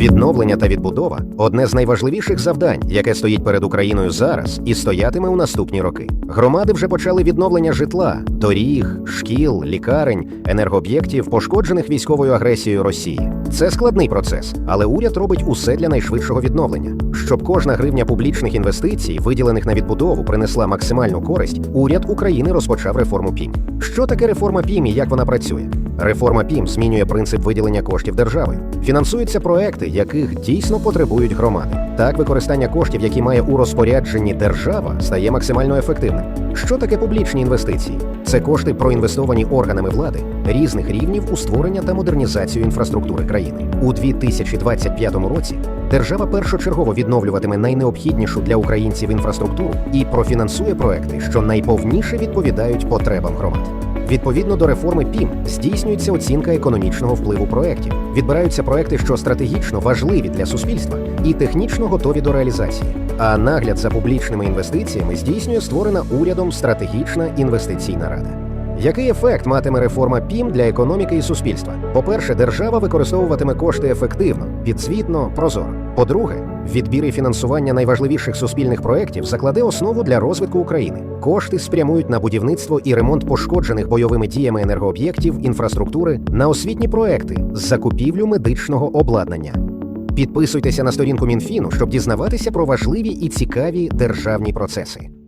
Відновлення та відбудова одне з найважливіших завдань, яке стоїть перед Україною зараз і стоятиме у наступні роки. Громади вже почали відновлення житла, доріг, шкіл, лікарень, енергооб'єктів, пошкоджених військовою агресією Росії. Це складний процес, але уряд робить усе для найшвидшого відновлення. Щоб кожна гривня публічних інвестицій, виділених на відбудову, принесла максимальну користь. Уряд України розпочав реформу ПІМ. Що таке реформа ПІМ і як вона працює? Реформа ПІМ змінює принцип виділення коштів державою. Фінансуються проекти, яких дійсно потребують громади. Так, використання коштів, які має у розпорядженні держава, стає максимально ефективним. Що таке публічні інвестиції? Це кошти, проінвестовані органами влади різних рівнів у створення та модернізацію інфраструктури країни. У 2025 році держава першочергово відновлюватиме найнеобхіднішу для українців інфраструктуру і профінансує проекти, що найповніше відповідають потребам громад. Відповідно до реформи ПІМ здійснюється оцінка економічного впливу проєктів. Відбираються проекти, що стратегічно важливі для суспільства і технічно готові до реалізації. А нагляд за публічними інвестиціями здійснює створена урядом стратегічна інвестиційна рада. Який ефект матиме реформа ПІМ для економіки і суспільства? По-перше, держава використовуватиме кошти ефективно, підзвітно, прозоро. По-друге, відбір і фінансування найважливіших суспільних проєктів закладе основу для розвитку України. Кошти спрямують на будівництво і ремонт пошкоджених бойовими діями енергооб'єктів, інфраструктури, на освітні проекти, закупівлю медичного обладнання. Підписуйтеся на сторінку Мінфіну, щоб дізнаватися про важливі і цікаві державні процеси.